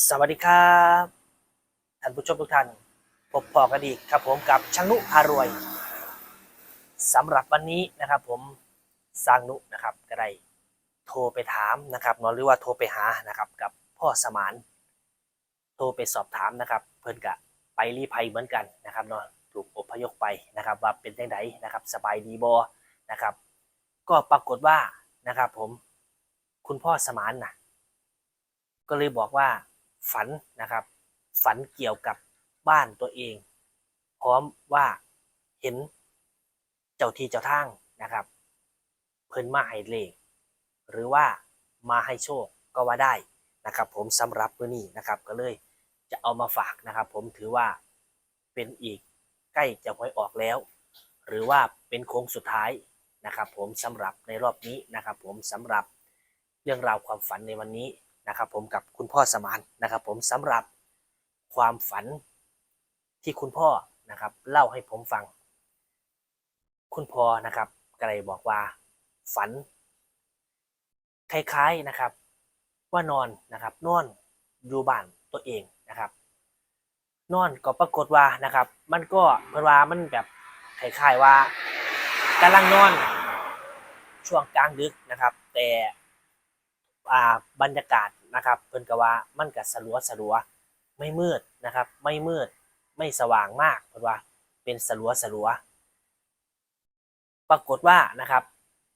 สวัสดีครับท่านผู้ชมทุกท่านพบพอกันอีกครับผมกับช่างนุพารวยสำหรับวันนี้นะครับ ผมสร้างนุนะครับก็ได้โทรไปถามนะครับนาะหรือว่าโทรไปหานะครับ กับพ่อสมานโทรไปสอบถามนะครับ เพื่อนกะไปรีภัยเหมือนกันนะครับนาะถูกอพยพไปนะครับ ว่าเป็นยังไงนะครับ สบายดีบอนะครับ ก็ปรากฏว่านะครับ ผมคุณพ่อสมานนะก็เลยบอกว่า ฝันนะครับ ฝันเกี่ยวกับบ้านตัวเอง พร้อมว่าเห็นเจ้าที่เจ้าทางนะครับ เพิ่นมาให้เลขหรือว่ามาให้โชคก็ว่าได้นะครับ ผมสำหรับมื้อนี้นะครับ ก็เลยจะเอามาฝากนะครับ ผมถือว่าเป็นอีกใกล้จะหวยออกแล้ว หรือว่าเป็นโค้งสุดท้ายนะครับ ผมสำหรับในรอบนี้นะครับ ผมสำหรับเรื่องราวความฝันในวันนี้ นะครับผมกับคุณพ่อสมานนะครับ ผมสำหรับความฝันที่คุณพ่อนะครับเล่าให้ผมฟัง คุณพ่อนะครับก็เลยบอกว่าฝัน คล้ายๆนะครับ ว่านอนนะครับนอนอยู่บ้านตัวเองนะครับ นอนก็ปรากฏว่านะครับ มันก็เพิ่นว่ามันแบบคล้ายๆว่ากำลังนอนช่วงกลางดึกนะครับ แต่ อ่าบรรยากาศนะครับ เพิ่นก็ว่ามันก็สลัวสลัวไม่มืดนะครับ ไม่มืดไม่สว่างมากเพิ่นว่าเป็นสลัวสลัวปรากฏว่านะครับ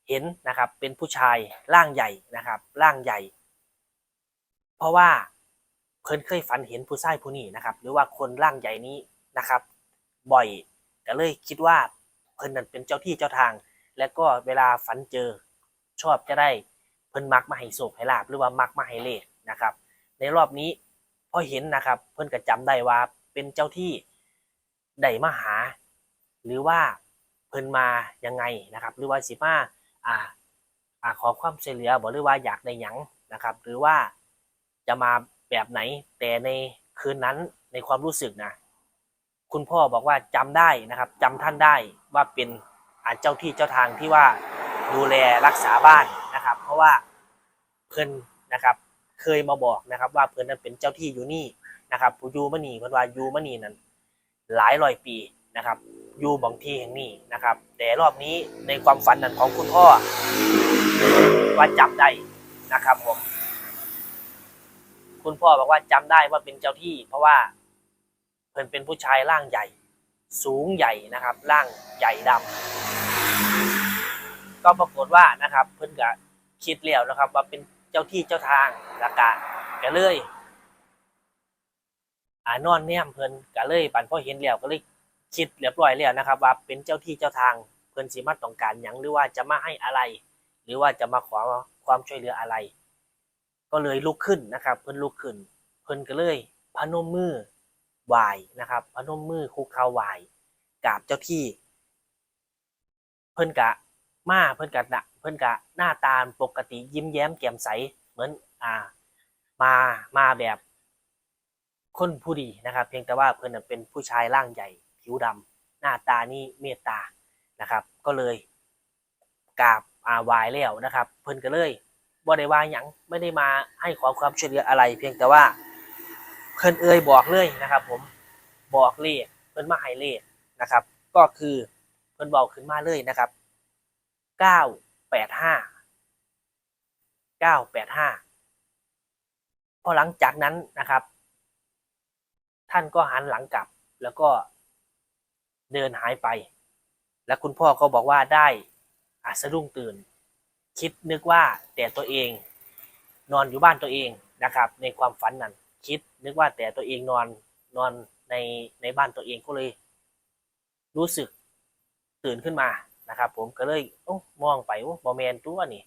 เห็นนะครับเป็นผู้ชายร่างใหญ่นะครับร่างใหญ่ เพราะว่าเพิ่นเคยฝันเห็นผู้ชายผู้นี้นะครับ หรือว่าคนร่างใหญ่นี้นะครับ บ่อยก็เลยคิดว่าเพิ่นนั้นเป็นเจ้าที่เจ้าทาง และก็เวลาฝันเจอชอบจะได้ พิ่นมักมาให้โศกให้ลาบหรือว่ามักมาให้เลขนะครับ ในรอบนี้พอเห็นนะครับ เพิ่นก็จำได้ว่าเป็นเจ้าที่ได้มาหา หรือว่าเพิ่นมายังไงนะครับ หรือว่าสิมาอ่าอ่าขอความช่วยเหลือบอกหรือว่าอยากได้หยังนะครับ หรือว่าจะมาแบบไหนแต่ในคืนนั้นในความรู้สึกนะคุณพ่อบอกว่าจำได้นะครับจำท่านได้ว่าเป็นอาเจ้าที่เจ้าทางที่ว่าดูแลรักษาบ้าน นะครับ เพราะว่าเพิ่นนะครับ เคยมาบอกนะครับ ว่าเพิ่นนั้นเป็นเจ้าที่อยู่นี่นะครับผู้อยูมณีเพิ่นว่าอยูมณีนั้นหลายร้อยปีนะครับอยู่บางที่แห่งนี้นะครับ แต่รอบนี้ในความฝันนั้นของคุณพ่อว่าจำได้นะครับผมคุณพ่อบอกว่าจำได้ว่าเป็นเจ้าที่ เพราะว่าเพิ่นเป็นผู้ชายร่างใหญ่ สูงใหญ่นะครับ ร่างใหญ่ดำก็ปรากฏว่านะครับ เพิ่นก็ คิดแล้วนะครับ ว่าเป็นเจ้าที่เจ้าทางละกะก็เลยอานอนเนี่ยเพิ่นก็เลยปันพอเห็นแล้วก็เลยคิดเรียบร้อยแล้วนะครับ ว่าเป็นเจ้าที่เจ้าทางเพิ่นสิมาต้องการหยังหรือว่าจะมาให้อะไร หรือว่าจะมาขอความช่วยเหลืออะไร ก็เลยลุกขึ้นนะครับ เพิ่นลุกขึ้น เพิ่นก็เลยพนมมือไหวนะครับพนมมือคุกเข่าไหวกราบเจ้าที่ เพิ่นกะ มาเพิ่นกะนะเพิ่นกะหน้าตาปกติยิ้มแย้มแจ่มใสเหมือนอ่ามามาแบบคนผู้ดีนะครับ เพียงแต่ว่าเพิ่นนเป็นผู้ชายร่างใหญ่ผิวดำหน้าตานี่เมตตานะครับ ก็เลยกราบอาวายแล้วนะครับ เพิ่นก็เลยบ่ได้ว่าหยังไม่ได้มาให้ขอความช่วยเหลืออะไร เพียงแต่ว่าเพิ่นเอ่ยบอกเลยนะครับ ผมบอกเลขเพิ่นมาให้เลขนะครับ ก็คือเพิ่นบอกขึ้นมาเลยนะครับ เก้าแปดห้าเก้าแปดห้าพอหลังจากนั้นนะครับ ท่านก็หันหลังกลับแล้วก็เดินหายไป และคุณพ่อก็บอกว่าได้อาสะดุ้งตื่น คิดนึกว่าแต่ตัวเองนอนอยู่บ้านตัวเองนะครับ ในความฝันนั้นคิดนึกว่าแต่ตัวเองนอนนอนในในบ้านตัวเองก็เลย รู้สึกตื่นขึ้นมา นะครับ ผมก็เลยโอ้มองไปโอ้บอแมนตัวนี่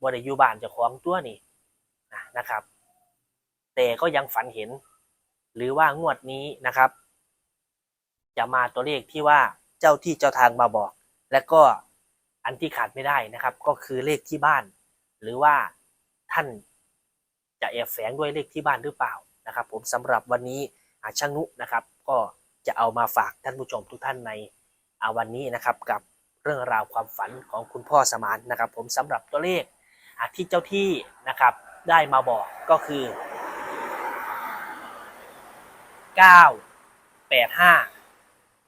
บอได้อยู่บ้านเจ้าของตัวนี่นะครับ แต่ก็ยังฝันเห็น หรือว่างวดนี้นะครับ จะมาตัวเลขที่ว่าเจ้าที่เจ้าทางมาบอก และก็อันที่ขาดไม่ได้นะครับ ก็คือเลขที่บ้าน หรือว่าท่านจะแอบแฝงด้วยเลขที่บ้านหรือเปล่านะครับ ผมสำหรับวันนี้อาช่างนุนะครับ ก็จะเอามาฝากท่านผู้ชมทุกท่านในวันนี้นะครับกับ เรื่องราวความฝันของคุณพ่อสมานนะครับ ผมสำหรับตัวเลขที่เจ้าที่นะครับได้มาบอกก็คือเก้าแปดห้า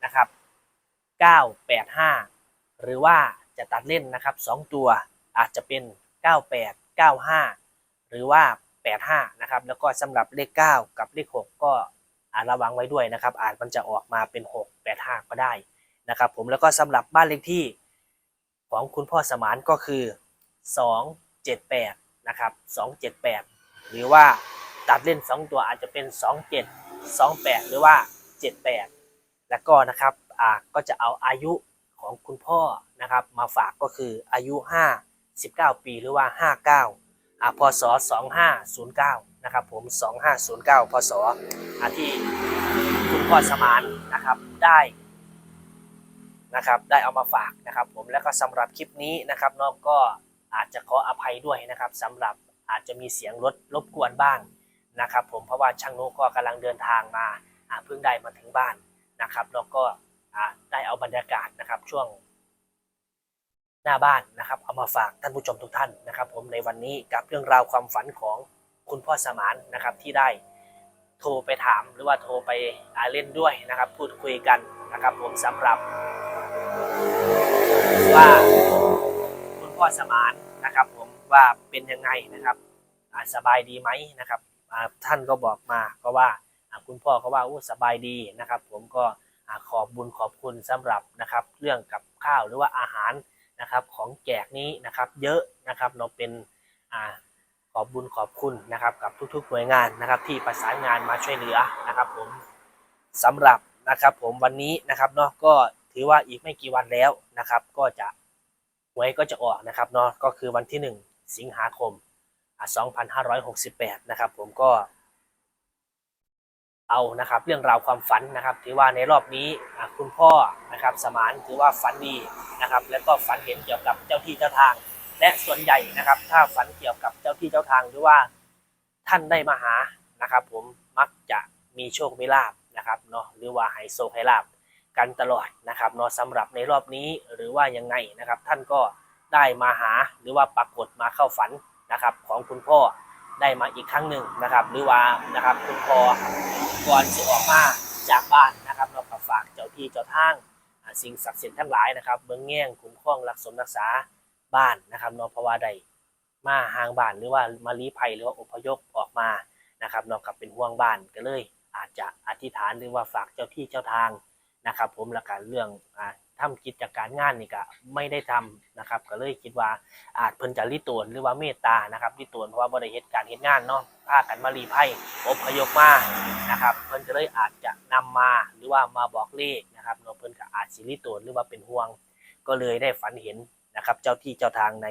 นะครับเก้าแปดห้าหรือว่าจะตัดเล่นนะครับสองตัวอาจจะเป็นเก้าแปดเก้าห้าหรือว่าแปดห้านะครับ แล้วก็สำหรับเลขเก้ากับเลขหกก็อาระวังไว้ด้วยนะครับ อาจมันจะออกมาเป็นหกแปดห้าก็ได้ นะครับผมแล้วก็สำหรับบ้านเลขที่ของคุณพ่อสมานก็คือสองเจ็ดแปดนะครับสองเจ็ดแปดหรือว่าตัดเล่น 2 ตัวอาจจะเป็น 27 28 หรือว่า 78 แล้วก็นะครับอ่าก็จะเอาอายุของคุณพ่อนะครับมาฝากก็คืออายุ5 19ปีหรือว่า 59อ่าพศ 2509 นะครับผม 2509 พศอ่าที่คุณพ่อสมานนะครับได้ นะครับได้เอามาฝากนะครับผมแล้วก็สำหรับคลิปนี้นะครับน้องก็อาจจะขออภัยด้วยนะครับสำหรับอาจจะมีเสียงรถรบกวนบ้างนะครับ ผมเพราะว่าช่างนุก็กำลังเดินทางมาเพิ่งได้มาถึงบ้านนะครับแล้วก็ได้เอาบรรยากาศนะครับช่วงหน้าบ้านนะครับ เอามาฝากท่านผู้ชมทุกท่านนะครับ ผมในวันนี้กับเรื่องราวความฝันของคุณพ่อสมานนะครับที่ได้โทรไปถามหรือว่าโทรไปเล่นด้วยนะครับ พูดคุยกันนะครับ ผมสำหรับ ว่าคุณพ่อสมานนะครับผมว่าเป็นยังไงนะครับสบายดีไหมนะครับท่านก็บอกมาก็ว่าคุณพ่อก็ว่าอู้สบายดีนะครับ ผมก็ขอบบุญขอบคุณสำหรับนะครับ เรื่องกับข้าวหรือว่าอาหารนะครับ ของแจกนี้นะครับเยอะนะครับเราเป็นอขอบบุญขอบคุณนะครับ กับทุกๆหน่วยงานนะครับ ที่ประสานงานมาช่วยเหลือนะครับ ผมสำหรับนะครับ ผมวันนี้นะครับเนาะก็ ถือว่าอีกไม่กี่วันแล้วนะครับ ก็จะหวยก็จะออกนะครับเนาะก็คือวันที่ 1 สิงหาคมอ่า2568 นะครับ ผมก็เอานะครับเรื่องราวความฝันนะครับ ถือว่าในรอบนี้คุณพ่อนะครับสมานถือว่าฝันดีนะครับ แล้วก็ฝันเห็นเกี่ยวกับเจ้าที่เจ้าทาง และส่วนใหญ่นะครับ ถ้าฝันเกี่ยวกับเจ้าที่เจ้าทางหรือว่าท่านได้มาหานะครับ ผมมักจะมีโชคมีลาบนะครับเนาะหรือว่าให้โชคให้ลาบ กันตลอดนะครับเนาะสำหรับในรอบนี้หรือว่ายังไงนะครับ ท่านก็ได้มาหาหรือว่าปรากฏมาเข้าฝันนะครับ ของคุณพ่อได้มาอีกครั้งหนึ่งนะครับ หรือว่านะครับคุณพ่อก่อนจะออกมาจากบ้านนะครับเราก็ฝากเจ้าที่เจ้าทางสิ่งศักดิ์สิทธิ์ทั้งหลายนะครับเบื้องแง่งคุ้มครองรักษารักษาบ้านนะครับเนาะเพราะว่าได้มาห่างบ้านหรือว่ามาลี้ภัยหรือว่าอพยพออกมานะครับเนาะกับเป็นห่วงบ้านก็เลย อาจจะอธิษฐานหรือว่าฝากเจ้าที่เจ้าทาง นะครับผมและการเรื่องอ่าทำกิจการงานนี่ก็ไม่ได้ทำนะครับ ก็เลยคิดว่าอาจเพิ่นจะริตวนหรือว่าเมตตานะครับริตวนเพราะว่าบริเหตุการเหตุงานเนาะพากันมารีไพ่อพยพมานะครับ เพิ่นก็เลยอาจจะนำมาหรือว่ามาบอกเลขนะครับเนาะเพิ่นก็อาจสิริตวนหรือว่าเป็นห่วง ก็เลยได้ฝันเห็นนะครับ เจ้าที่เจ้าทางใน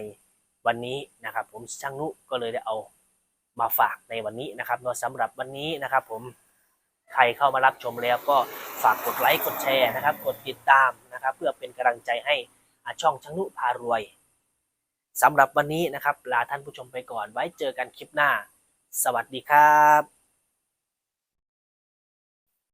วันนี้นะครับ ผมช่างนุก็เลยได้เอามาฝากในวันนี้นะครับเนาะสำหรับวันนี้นะครับ ผมใครเข้ามารับชมแล้วก็ ฝากกดไลค์กดแชร์นะครับ กดติดตามนะครับ เพื่อเป็นกำลังใจให้อาช่องชังนุพารวยสำหรับวันนี้นะครับ ลาท่านผู้ชมไปก่อนไว้เจอกันคลิปหน้า สวัสดีครับ